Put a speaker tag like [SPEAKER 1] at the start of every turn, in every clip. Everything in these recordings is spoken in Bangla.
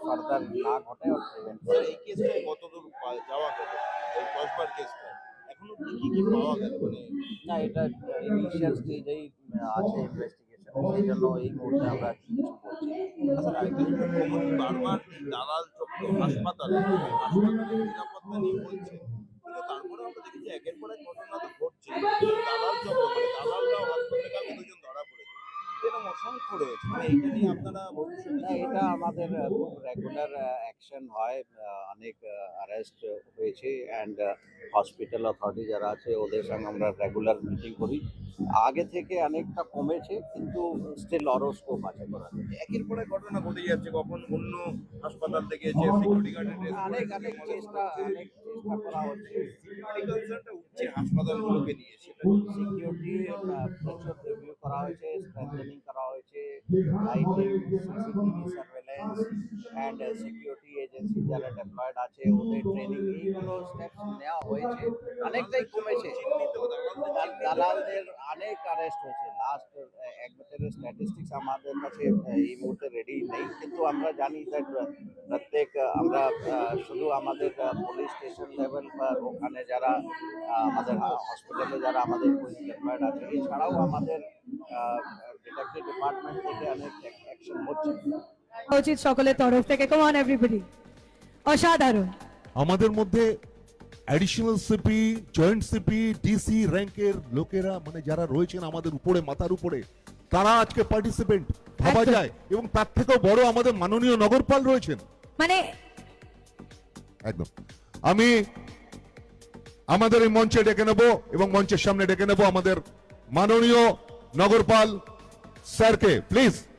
[SPEAKER 1] ফার্দার না ঘটে
[SPEAKER 2] স্যার এই কেসটায় কতদূর যাওয়া গেল এই দশবার কেসটা এখনও কি কি পাওয়া গেল? মানে
[SPEAKER 1] না এটা ইনিশিয়াল স্টেজেই আছে ইনভেস্টিগেশন সেই জন্য এই মুহূর্তে আমরা কিছু বলছি।
[SPEAKER 2] আচ্ছা বারবার এই দালাল চক্র হাসপাতালে হাসপাতালের নিরাপত্তা নিয়ে এরকম অসংখ্য রয়েছে। মানে নিয়ে আপনারা ভবিষ্যতে
[SPEAKER 1] এটা আমাদের খুব রেগুলার অ্যাকশন হয় অনেক অ্যারেস্ট হয়েছে অ্যান্ড হসপিটাল অথরিটি যারা আছে ওদের সঙ্গে আমরা রেগুলার মিটিং করি। আগে থেকে অনেকটা কমেছে কিন্তু স্টিল আরও স্কোপ আছে করার
[SPEAKER 2] একের পর ঘটনা ঘটে যাচ্ছে কখন অন্য হাসপাতাল থেকে এসে সিকিউরিটি গার্ডের
[SPEAKER 1] অনেক অনেক চেষ্টা অনেক চেষ্টা করা হচ্ছে।
[SPEAKER 2] সিকিউরিটি কনসার্নটা উঠছে হাসপাতালগুলোকে নিয়ে সেটা
[SPEAKER 1] সিকিউরিটি প্রচুর রিভিউ করা হয়েছে স্ট্রেংথেনিং করা হয়েছে lighting CCTV surveillance and security agency যারা ডেপ্লয়েড আছে ওদের ট্রেনিং এইগুলো স্টেপস নেওয়া হয়েছে অনেকটাই কমেছে দাল- দালালদের অনেক অ্যারেস্ট হয়েছে লাস্ট এক বছরের স্ট্যাটিস্টিক্স আমাদের কাছে আহ, এই মুহূর্তে রেডি নেই কিন্তু আমরা জানি দ্যাট প্রত্যেক আহ, আমরা আহ, শুধু আমাদের পুলিশ স্টেশন লেভেল বা ওখানে যারা আহ, আমাদের হসপিটালে যারা আমাদের পুলিশ ডেপ্লয়েড আছে এছাড়াও আমাদের ডিটেকটিভ ডিপার্টমেন্ট থেকে অনেক অ্যাকশন হচ্ছে।
[SPEAKER 3] উচিত সকলের তরফ থেকে কমান এভরিবডি অসাধারণ।
[SPEAKER 4] আমাদের মধ্যে additional CP joint CP DC র্যাঙ্কের লোকেরা মানে যারা রয়েছেন আমাদের উপরে মাথার উপরে তারা আজকে পার্টিসিপেন্ট ভাবা যায়। এবং তার থেকেও বড় আমাদের মাননীয় নগরপাল রয়েছেন।
[SPEAKER 3] মানে
[SPEAKER 4] একদম। আমি আমাদের এই মঞ্চে ডেকে নেব এবং মঞ্চের সামনে ডেকে নেব আমাদের মাননীয় নগরপাল স্যারকে প্লিজ
[SPEAKER 5] সকলে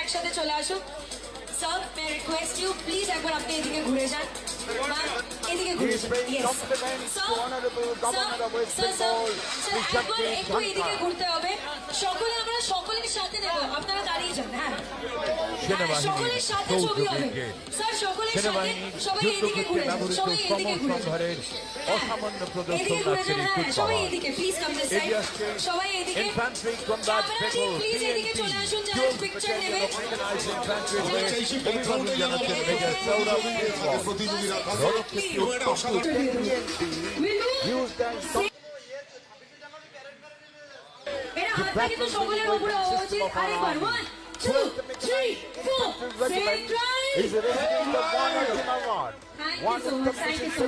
[SPEAKER 5] একসাথে চলে আসুন sir may request you please একবার আপনি এদিকে ঘুরে যান এদিকে ঘুরে যান ঘুরতে হবে সকলে আমরা সকলের সাথে নেব যান হ্যাঁ হ্যাঁ, সকলের সাথে ছবি হবে স্যার সকলের সাথে সবাই এদিকে ঘুরে সবাই এদিকে ঘুরে
[SPEAKER 6] অসামান্য প্রদর্শন
[SPEAKER 5] এদিকে ঘুরে
[SPEAKER 6] আজকের
[SPEAKER 5] যান
[SPEAKER 6] এই
[SPEAKER 5] হ্যাঁ সবাই এদিকে প্লিজ কাম দিস সাইড সবাই এদিকে
[SPEAKER 6] infantry combat
[SPEAKER 5] ক্যামেরা প্লিজ এদিকে চলে আসুন যারা পিকচার নেবে
[SPEAKER 6] organized infantry হয়ে
[SPEAKER 7] চাইছি
[SPEAKER 6] অভিবাদন জানাচ্ছেন মেজর সৌরভ দেশওয়াল
[SPEAKER 7] প্রতিযোগীরা
[SPEAKER 6] রণক্ষেত্রী
[SPEAKER 7] এবং এটা অসাধারণ
[SPEAKER 5] এরা হাতটা কিন্তু সকলের উপরে হওয়া উচিত আরেকবার one three,
[SPEAKER 6] four. A of
[SPEAKER 5] Thank you so much. Thank you so much.